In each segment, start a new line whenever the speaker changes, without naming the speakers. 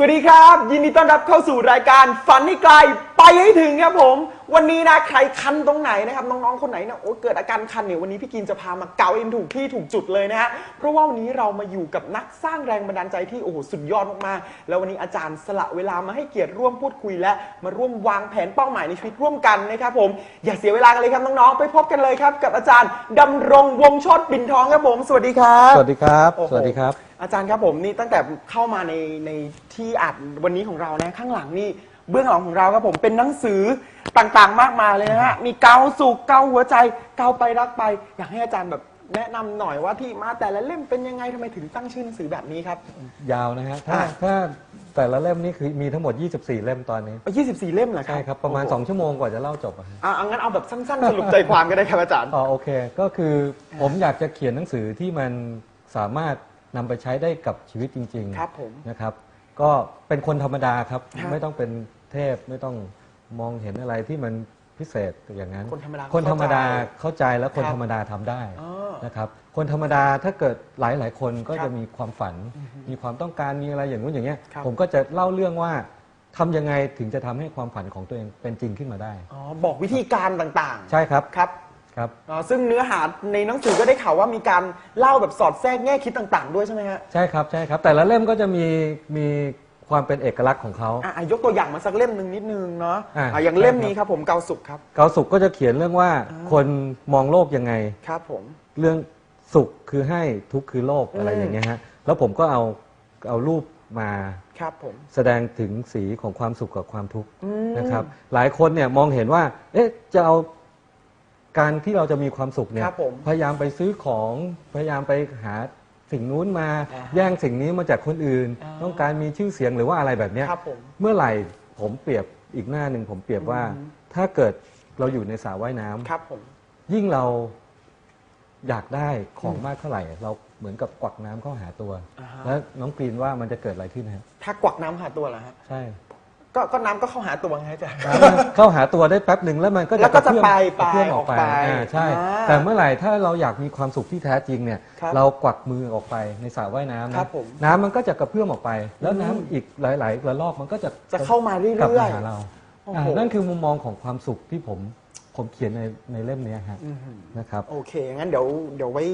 สวัสดีครับ ยินดีต้อนรับเข้าสู่รายการฝันให้ไกล ให้ถึงครับผม วันนี้นะใครคันตรงไหนนะครับน้องๆคนไหนนะโอ้เกิดอาการคันเนี่ยวันนี้พี่กินจะพามาเกาเอ็นถูกที่ถูกจุดเลยนะฮะเพราะว่าวันนี้เรามาอยู่กับนักสร้างแรงบันดาลใจที่โอ้โหสุดยอดมากๆแล้ววันนี้อาจารย์สละเวลามาให้เกียรติร่วมพูดคุยและ มาร่วมวางแผนเป้าหมายในชีวิตร่วมกันนะครับผมอย่าเสียเวลากันเลยครับน้องๆไปพบกันเลยครับกับอาจารย์ดำรงวงศ์โชติปิ่นทองครับผมสวัสดีครับ
สวัสดีครับ
โอ้โห
สวัสดีครับ
อาจารย์ครับผมนี่ตั้งแต่เข้ามาในในที่อัดวันนี้ของเรานะข้างหลังนี่ เบื้องหลังของเราครับผมเป็นหนังสือต่างๆมากมายเลยนะฮะมีเกาสุกเกาหัวใจเกาไปรักไป อยากให้อาจารย์แบบแนะนำหน่อยว่าที่มาแต่ละเล่มเป็นยังไงทำไมถึงตั้งชื่อหนังสือแบบนี้ครับ
ยาวนะฮะถ้า
อะ
ถ้าแต่ละเล่มนี่คือมีทั้งหมด 24 เล่มตอนนี้
เอา24 เล่มเหรอครับ
ใช่ครับ ประมาณ
โอ้โห
2ชั่วโมงกว่าจะเล่าจบอะฮะ
อะเอางั้นเอาแบบสั้นๆ สรุปใจความก็ได้ครับอาจารย์
อ๋อโอเค ก็คือผมอยากจะเขียนหนังสือที่มันสามารถนำไปใช้ได้กับชีวิตจริงๆ
ครับผม
นะครับ ก็เป็นคนธรรมดาครับ
ครับ
ไม่ต้องเป็น เทพไม่ต้องมองเห็นอะไรที่มันพิเศษอย่างนั้น
คนธรรมดา
คนธรรมดา
เข้าใจ
เข้าใจแล้วคน
ครับ
ธรรมดาทำได้
อ๋อ
นะครับคนธรรมดาถ้าเกิดหลายหลายๆคนก็
ครับ
จะมีความฝัน มีความต้องการมีอะไรอย่างนู้นอย่างเงี้ย
ครับ
ผมก็จะเล่าเรื่องว่าทำยังไงถึงจะทำให้ความฝันของตัวเองเป็นจริงขึ้นมาได้
อ๋อบอกวิธีการต่าง
ใช่ครับ
ๆครับ
ครับ
อ๋อซึ่งเนื้อหาในหนังสือก็ได้ข่าวว่ามีการเล่าแบบสอดแทรกแง่คิดต่าง ๆ ด้วยใช่ไหมฮะ
ใช่ครับใช่ครับ แต่ละเล่มก็จะมีมี ความเป็นเอกลักษณ์ของเขา
อะอะยกตัวอย่างมาสักเล่มหนึ่งนิดนึงเนาะ
อะ
อะอย่างเล่มนี้ครับผมเกาสุขครับ
เกาสุขก็จะเขียนเรื่องว่าคนมองโลกยังไง
ครับผม
เรื่องสุขคือให้ทุกข์คือโลภอะไร
อืม
อย่างเงี้ยฮะแล้วผมก็เอาเอารูปมา
ครับผม
แสดงถึงสีของความสุขกับความทุกข์
อืม
นะครับ หลายคนเนี่ยมองเห็นว่า เอ๊ะจะเอาการที่เราจะมีความสุขเนี่ย
ครับผม
พยายามไปซื้อของพยายามไปหา สิ่งนู้นมา
อ่าฮะ
แย่งสิ่งนี้มาจากคนอื่น
อ่า
ต้องการมีชื่อเสียงหรือว่าอะไรแบบเนี้ย
ครับผม
เมื่อไหร่ผมเปรียบอีกหน้าหนึ่งผมเปรียบว่า
อืม
ถ้าเกิดเราอยู่ในสระว่ายน้ำ
ครับผม
ยิ่งเราอยากได้ของมากเท่าไหร่ เราเหมือนกับกวักน้ำเข้าหาตัว
อ่าฮะ
แล้วน้องกรีนว่ามันจะเกิดอะไรขึ้นนะฮะ
ถ้ากวักน้ำหาตัวเหรอฮะ
ใช่
ก็ก็น้ำก็เข้าหาตัวไงอาจารย์
น้ำมันเข้าหาตัวได้แป๊บหนึ่งแล้วมันก็
แล้
จะ
วก็จะ
กรเพื่อม
ไป
กระเพื่อมออกไป
ไปออกไป
อ่าใช่
อ่า
แต่เมื่อไหร่ถ้าเราอยากมีความสุขที่แท้จริงเนี่ย
ครับ
เรากวักมือออกไปในสระว่ายน้ำ
ครั
นะ
บผม
น้ำมันก็จะกระเพื่อมออกไป แล้วน้ำ
อืม
อีกหลาย ๆ ระลอกมันก็จะ
จะเข้ามาเรื่อยๆ
กลับมาหาเรา
โอ้โห
อ่านั่นคือมุมมองของความสุขที่ผมผมเขียนในในเล่มเนี้ยฮะ
อือหือ
นะครับ
โอเค งั้นเดี๋ยวเดี๋ยวไว้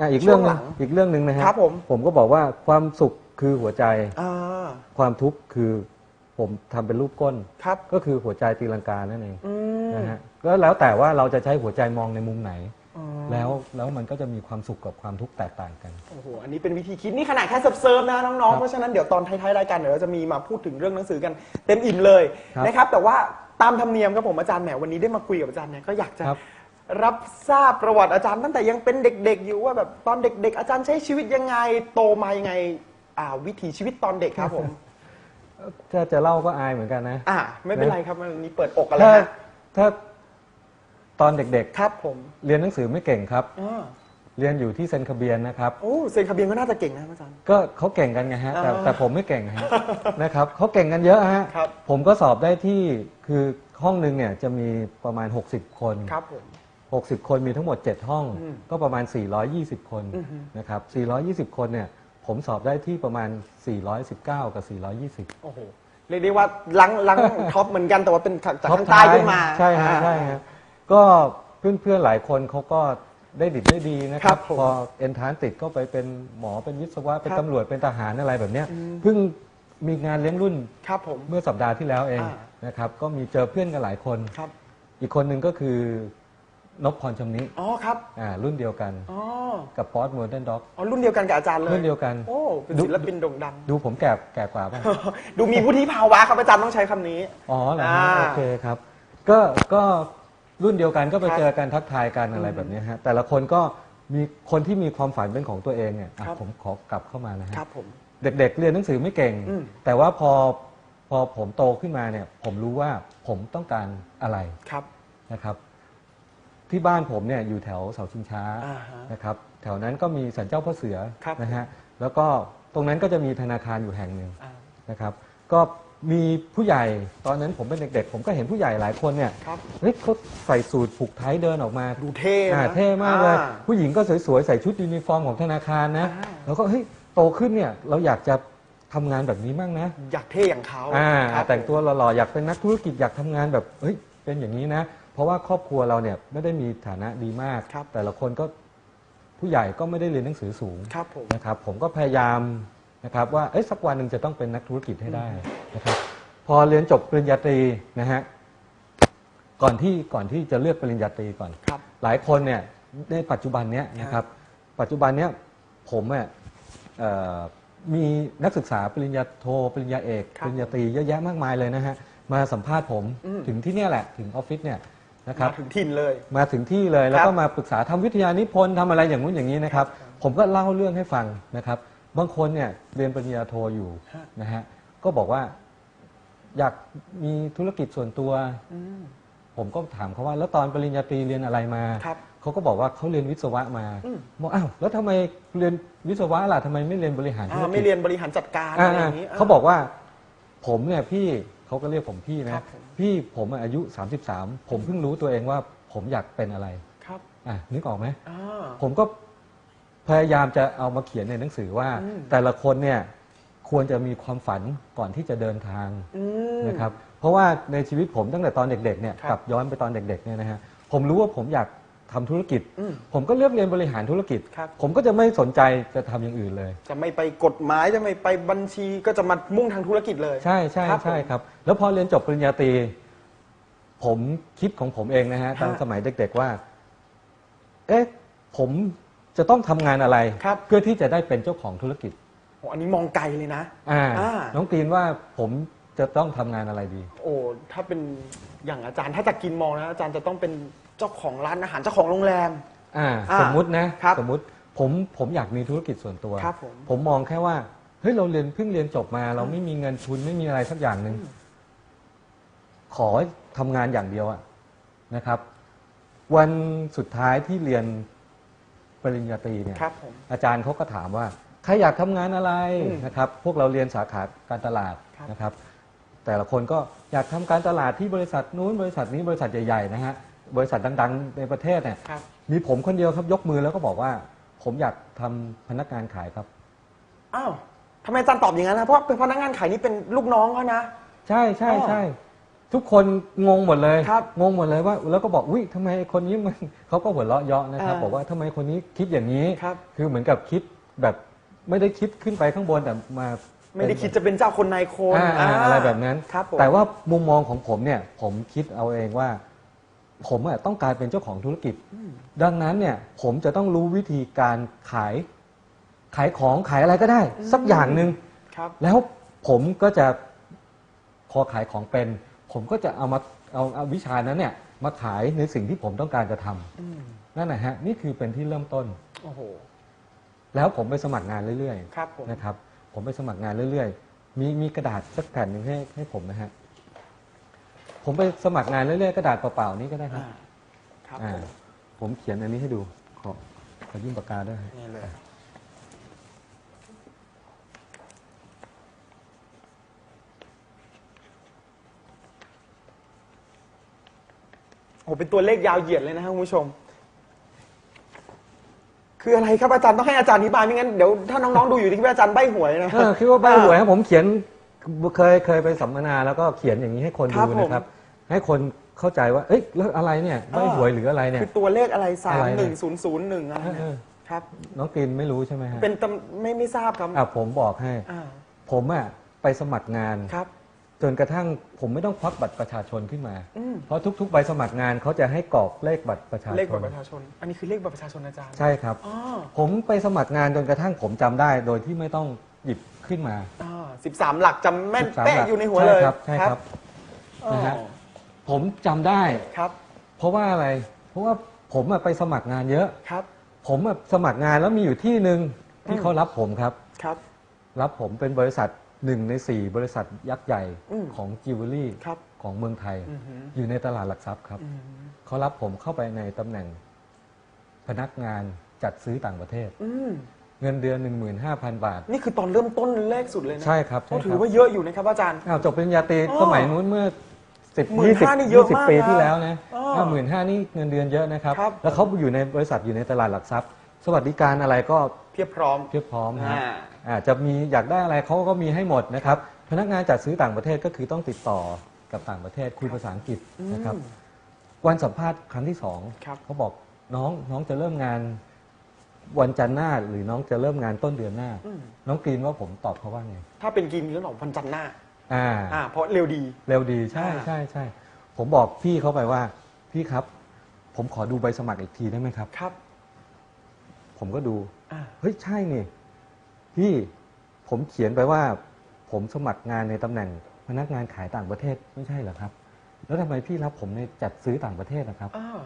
อะอีกเรื่องหนึ
ช่ว
ง
งหลัง
อีกเรื่องหนึ่งนะฮะ
ครับผม
ผมก็บอกว่าความสุขคือหัวใจ
อ่า
ความทุกข์คือ ผมทำเป็นรูปก้น
ครับ
ก็คือหัวใจตีลังกานั่นเอง
อืม
นะฮะก็แล้วแต่ว่าเราจะใช้หัวใจมองในมุมไหน
อ๋อ
แล้วแล้วมันก็จะมีความสุขกับความทุกข์แตกต่างกัน
โอ้โห อันนี้เป็นวิธีคิดนี่ขนาดแค่เซิร์ฟๆนะน้อง
ครั
ๆ
บ
เพราะฉะนั้นเดี๋ยวตอนท้ายๆรายการเดี๋ยวเราจะมีมาพูดถึงเรื่องหนังสือกันเต็มอิ่มเลย
ครับ
นะครับ แต่ว่าตามธรรมเนียมครับผมอาจารย์แหมวันนี้ได้มาคุยกับอาจารย์เนี่ยก็อยากจะ
ครับ
รับทราบประวัติอาจารย์ตั้งแต่ยังเป็นเด็ก ๆ อยู่ว่าแบบตอนเด็ก ๆ อาจารย์ใช้ชีวิตยังไงโตมายังไงอ่าวิถีชีวิตตอนเด็กครับผม
ถ้าจะเล่าก็อายเหมือนกันนะ
อ่า ไม่เป็นไรครับวันนี้เปิดอกอะไร
ถ้า
ฮะ
ถ้าตอนเด็ก
ครับผม
ๆ เรียนหนังสือไม่เก่งครับ
อ่า
เรียนอยู่ที่เซนคาเบียนนะครับ
โอ้เซนคาเบียนก็น่าจะเก่งนะอาจารย์
ก็เขาเก่งกันไงฮะ แต่
อ่า
แต่ผมไม่เก่งฮะ นะครับเขาเก่งกันเยอะฮะ
ครับ
ผมก็สอบได้ที่คือห้องหนึ่งเนี่ยจะมีประมาณ 60 คน
ครับผม
60 คนมีทั้งหมด 7 ห้อง
อืม
ก็ประมาณ 420 คน
อือฮึ
นะครับ420 คนเนี่ย ผมสอบได้ที่ประมาณ 419 กับ 420
โอ้โหเรียกได้ว่าลังลัง ท็อปเหมือนกันแต่ว่าเป็นจาก
ท็อป
ข้างใต้ขึ้นมา
ใช่ฮะ
อ่า
ใช่ฮะก็เพื่อนๆหลายคนเขาก็ได้ดิบได้ดีนะค
ครั
รั
บบผม
พอเอนทานติดก็ไปเป็นหมอเป็นวิศวะเป็น
ครับ
ตำรวจเป็นทหารอะไรแบบเนี้ย
อืม
เพิ่งมีงานเลี้ยงรุ่น
ครับผม
เมื่อสัปดาห์ที่แล้วเอง
อ่า
นะครับ ก็มีเจอเพื่อนกันหลายคน
ครับ
อีกคนหนึ่งก็คือ นพพรชำนิ
อ๋อครับ
อ่ารุ่นเดียวกัน
อ๋อ
กับป๊อตโมเดิร์นด็อก
อ๋อรุ่นเดียวกันกับอาจารย์เลย
รุ่นเดียวกัน
โอ้เป็น
ดู
ศิลปินโด่งดัง
ดูผมแก่แก่กว่าป่ะ
ดูมีวุฒิภาวะครับอาจารย์ต้องใช้คำนี้
อ๋อเหรอ
อ่า
ฮะโอเคครับ ก็ก็รุ่นเดียวกันก็ไป
ครับ
เจอกันทักทายกันอะไรแบบเนี้ยฮะแต่ละคนก็มีคนที่มีความฝันเป็นของตัวเองเนี่ยอะ
ครับ
ผมขอกลับเข้ามานะฮะ
ครับผม
เด็กๆ เรียนหนังสือไม่เก่ง
อืม
แต่ว่าพอพอผมโตขึ้นมาเนี่ย ผมรู้ว่าผมต้องการอะไร
ครับ
นะครับ ที่บ้านผมเนี่ยอยู่แถวเสาชิงช้า
อ่าฮะ
นะครับ แถวนั้นก็มีสันเจ้าพ่อเสือ
ครับ
นะฮะแล้วก็ตรงนั้นก็จะมีธนาคารอยู่แห่งหนึ่ง
อ่า
นะครับก็มีผู้ใหญ่ตอนนั้นผมเป็นเด็กๆ ผมก็เห็นผู้ใหญ่หลายคนเนี่ย
ครับ
เฮ้ยเขาใส่สูทผูกไทยเดินออกมา
ดูเท่
อ่า
นะ
เท่มากเลย
อ่
ผู้หญิงก็สวยๆ ใส่ชุดยูนิฟอร์มของธนาคารนะ
อ่า
แล้วก็เฮ้ยโตขึ้นเนี่ยเราอยากจะทำงานแบบนี้บ้างนะ
อยากเท่อย่างเขา
อ่า
ครับ
แต่งตัวหล่อๆ อยากเป็นนักธุรกิจอยากทำงานแบบเฮ้ยเป็นอย่างนี้นะเพ ราะว่าครอบครัวเราเนี่ยไม่ได้มีฐานะดีมาก
ครับ
แต่ละคนก็ผู้ใหญ่ก็ไม่ได้เรียนหนังสือสูง
ครับผม
นะครับ ผมก็พยายามนะครับว่าเอ้ยสักวันหนึ่งจะต้องเป็นนักธุรกิจให้ได้นะครับ พอเรียนจบปริญญาตรีนะฮะก่อนที่ก่อนที่จะเลือกปริญญาตรีก่อน
ครับ
หลายคนเนี่ยในปัจจุบันเนี้ยนะครับ ปัจจุบันเนี้ยผมเนี่ยเอ่อมีนักศึกษาปริญญาโทปริญญาเอก
ครับ
ปริญญาตรีเยอะแยะมากมายเลยนะฮะมาสัมภาษณ์ผม
อืม
ถึงที่เนี่ยแหละถึงออฟฟิศเนี่ย นะครับ
มาถึงถิ่นเลย
มาถึงที่เลยแล้ว
ครั
ก็
บ
มาปรึกษาทำวิทยานิพนธ์ทำอะไรอย่างนู้นอย่างนี้นะครับ ผมก็เล่าเรื่องให้ฟังนะครับ บางคนเนี่ยเรียนปริญญาโทอยู่
ฮะ
นะฮะก็บอกว่า อยากมีธุรกิจส่วนตัว
อืม
ผมก็ถามเขาว่า แล้วตอนปริญญาตรีเรียนอะไรมา
ครับ
เขาก็บอกว่าเขาเรียนวิศวะมา
อืม
บอกอ้าวแล้วทำไมเรียนวิศวะล่ะทำไมไม่เรียนบริหารธุ
อ่าร
กิจ
ไม่เรียนบริหารจัดการ
อ่า
อะไรอย่างนี้
เขาบอกว่า ผมเนี่ยพี่ เขาก็เรียกผมพี่
ครั
นะ
บผม
พี่ผมอายุ 33 ผมเพิ่งรู้ตัวเองว่าผมอยากเป็นอะไร
ครับ
อะนึกออกไหม
อ่า
ผมก็พยายามจะเอามาเขียนในหนังสือว่า
อืม
แต่ละคนเนี่ยควรจะมีความฝันก่อนที่จะเดินทาง
อืม
นะครับ เพราะว่าในชีวิตผมตั้งแต่ตอนเด็กๆเนี่ย
ครับ
กลับย้อนไปตอนเด็กๆเนี่ยนะฮะผมรู้ว่าผมอยาก ทำธุรกิจ
อืม
ผมก็เลือกเรียนบริหารธุรกิจ
ครับ
ผมก็จะไม่สนใจจะทำอย่างอื่นเลย
จะไม่ไปกฎหมายจะไม่ไปบัญชีก็จะมามุ่งทางธุรกิจเลย
ใช่ใช่
ครับ
ใช่
ผม
ครับ แล้วพอเรียนจบปริญญาตรี ผมคิดของผมเองนะฮะ
ฮะ
ตอนสมัยเด็ก ๆว่า เอ๊ะผมจะต้องทำงานอะไร
ครับ
เพื่อที่จะได้เป็นเจ้าของธุรกิจ
โอ้อันนี้มองไกลเลยนะ
อ่า
อ่า
น้องกรีนว่าผมจะต้องทำงานอะไรดี
โอ้ถ้าเป็นอย่างอาจารย์ถ้าจะกินมองนะอาจารย์จะต้องเป็น เจ้าของร้านอาหารเจ้าของโรงแรม
อ่า
อ่า
สมมุตินะครับสมมุติผมผมอยากมีธุรกิจส่วนตัว
ครับผม
ผมมองแค่ว่าเฮ้ยเราเรียนเพิ่งเรียนจบมา เราไม่มีเงินทุนไม่มีอะไรสักอย่างหนึ่งขอทำงานอย่างเดียวอะนะครับ วันสุดท้ายที่เรียนปริญญาตรีเนี่ย
ครับผม
อาจารย์เขาก็ถามว่าใครอยากทำงานอะไร
อืม
นะครับ พวกเราเรียนสาขาการตลาด
ครับ
นะครับ แต่ละคนก็อยากทำการตลาดที่บริษัทนู้นบริษัทนี้บริษัทใหญ่ๆนะฮะ บริษัทดังๆ ในประเทศเนี่ย
ครับ
มีผมคนเดียวครับยกมือแล้วก็บอกว่า ผมอยากทำพนักงานขายครับ
อ้าวทำไมอาจารย์ตอบอย่างนั้นนะเพราะเป็นพนักงานขายนี่เป็นลูกน้องเขานะ
ใช่ใช่
อ๋อ
ใช่ทุกคนงงหมดเลย
ครับ
งงหมดเลยว่า แล้วก็บอกอุ้ยทำไมคนนี้มัน เขาก็หัวเราะเยาะนะครับ
อ่า
บอกว่าทำไมคนนี้คิดอย่างนี้
ครับ
คือเหมือนกับคิดแบบไม่ได้คิดขึ้นไปข้างบนแต่มา
ไม่ได้คิดจะเป็นเจ้าคนนายคน
อ่าอ่าาอะไรแบบนั้น
ครับผม
แต่ว่ามุมมองของผมเนี่ย ผมคิดเอาเองว่า ผมอะต้องการเป็นเจ้าของธุรกิจ ดังนั้นเนี่ยผมจะต้องรู้วิธีการขายขายของขายอะไรก็ได้ สักอย่างหนึ่ง
ครับ
แล้วผมก็จะพอขายของเป็น ผมก็จะเอามาเอาเอาวิชานั้นเนี่ยมาขายในสิ่งที่ผมต้องการจะทำ
อืม
นั่นนะฮะนี่คือเป็นที่เริ่มต้น
โอ้โห
แล้วผมไปสมัครงานเรื่อย
ครับผม
ๆนะครับ ผมไปสมัครงานเรื่อย ๆ มีมีกระดาษสักแผ่นหนึ่งให้ให้ผมนะฮะ ผมไปสมัครงานเรื่อยๆกระดาษเปล่าๆนี้ก็ได้ครับ
อ่าครับ
อ่า
ผม
ผมเขียนอันนี้ให้ดู ขอขอยื่นปากกาด้วยฮะ
นี่เลยโอ้โหเป็นตัวเลขยาวเหยียดเลยนะครับคุณผู้ชม คืออะไรครับอาจารย์ต้องให้อาจารย์อธิบายไม่งั้นเดี๋ยวถ้าน้องๆดูอยู่ที่ว่าอาจารย์ใบหวยนะ
เออคิดว่าใบหวยครับผมเขียน เคยเคยไปสัมมนาแล้วก็เขียนอย่างนี้ให้คน
ครั
ดู
บผม
นะครับ ให้คนเข้าใจว่า เอ้ยแล้วอะไรเนี่ยใบหวยหรืออะไรเนี่ย
คือตัวเลขอะไรสา
อะ
ม
ไร
ห
เนี่
นึ่ง
ย
ศูนย์ศูนย์หนึ่งอะไร
เออเอ
เนี่ย
อ
ครับ
น้องกรีนไม่รู้ใช่ไหมฮะ
เป็นตำไม่ไม่ทราบครับ
อะผมบอกให้
อ่า
ผมอะไปสมัครงาน
ครับ
จนกระทั่งผมไม่ต้องควักบัตรประชาชนขึ้นมา
อืม
เพราะทุกๆใบสมัครงานเขาจะให้กรอกเลขบัตรประชา
เลข
ช
บั
น
ตรประชาชน อันนี้คือเลขบัตรประชาชนอาจารย์
ใช่ครับ
อ๋อ
ผมไปสมัครงานจนกระทั่งผมจำได้ โดยที่ไม่ต้อง หยิบขึ้นมา
สิบสามหลักจำแม่น
13
เป๊ะ
หลัก
อยู่ในหัวเลย
ใช่ครับใช่ครับ
อ๋อ
นะฮะผมจำได้
ครับ
เพราะว่าอะไร เพราะว่าผมอะไปสมัครงานเยอะ
ครับ
ผมอะสมัครงานแล้วมีอยู่ที่หนึ่งที่
อืม
เขารับผมครับ
ครับ
รับผมเป็นบริษัทหนึ่งในสี่บริษัทยักษ์ใหญ่
อืม
ของจิวเวลรี่
ครับ
ของเมืองไทย
อือหือ
อยู่ในตลาดหลักทรัพย์ครับ
อืม
เขารับผมเข้าไปในตำแหน่งพนักงานจัดซื้อต่างประเทศ
อืม
เงินเดือน 15,000 บาท
นี่คือตอนเริ่มต้นเลขสุดเลยนะ
ใช่ครับ
ก็
ใช่
ถื
ค
อ
รับ
ว่าเยอะอยู่นะครับอาจารย์
อ้าวจบปริญญาตรี
อ๋อ
สมัยนู้นเมื่อสิบ
หมื่น
ยี่สิบ
ห้านี่เยอะ
ยี่สิบ
มาก
ปี
นะ
ที่แล้วนะ
อ๋อ
หมื่นห้านี่เงินเดือนเยอะนะครับ
ครับ
แล้วเขาอยู่ในบริษัทอยู่ในตลาดหลักทรัพย์ สวัสดิการอะไรก็
เพียบพร้อม
เพียบพร้อมฮะ
อ่า
อาจจะมีอยากได้อะไรเขาก็มีให้หมดนะครับ พนักงานจัดซื้อต่างประเทศก็คือต้องติดต่อกับต่างประเทศคุยภาษาอังกฤษนะครับ
อืม
วันสัมภาษณ์ครั้งที่สอง
ครับ
เขาบอกน้องน้องจะเริ่มงาน วันจันทร์หน้าหรือน้องจะเริ่มงานต้นเดือนหน้า
อืม
น้องกรีนว่าผมตอบเขาว่าไง
ถ้าเป็นกินก็หนอวันจันทร์หน้า
อ่า
อ่าเพราะเร็วดี
เร็วดีใช่
อ่า
ใช่ใช่ผมบอกพี่เขาไปว่า พี่ครับ ผมขอดูใบสมัครอีกทีได้ไหมครับ
ครับ
ผมก็ดู
อ่า
เฮ้ยใช่นี่ พี่ผมเขียนไปว่า ผมสมัครงานในตำแหน่งพนักงานขายต่างประเทศไม่ใช่เหรอครับ แล้วทำไมพี่รับผมในจัดซื้อต่างประเทศนะครับ
อ่า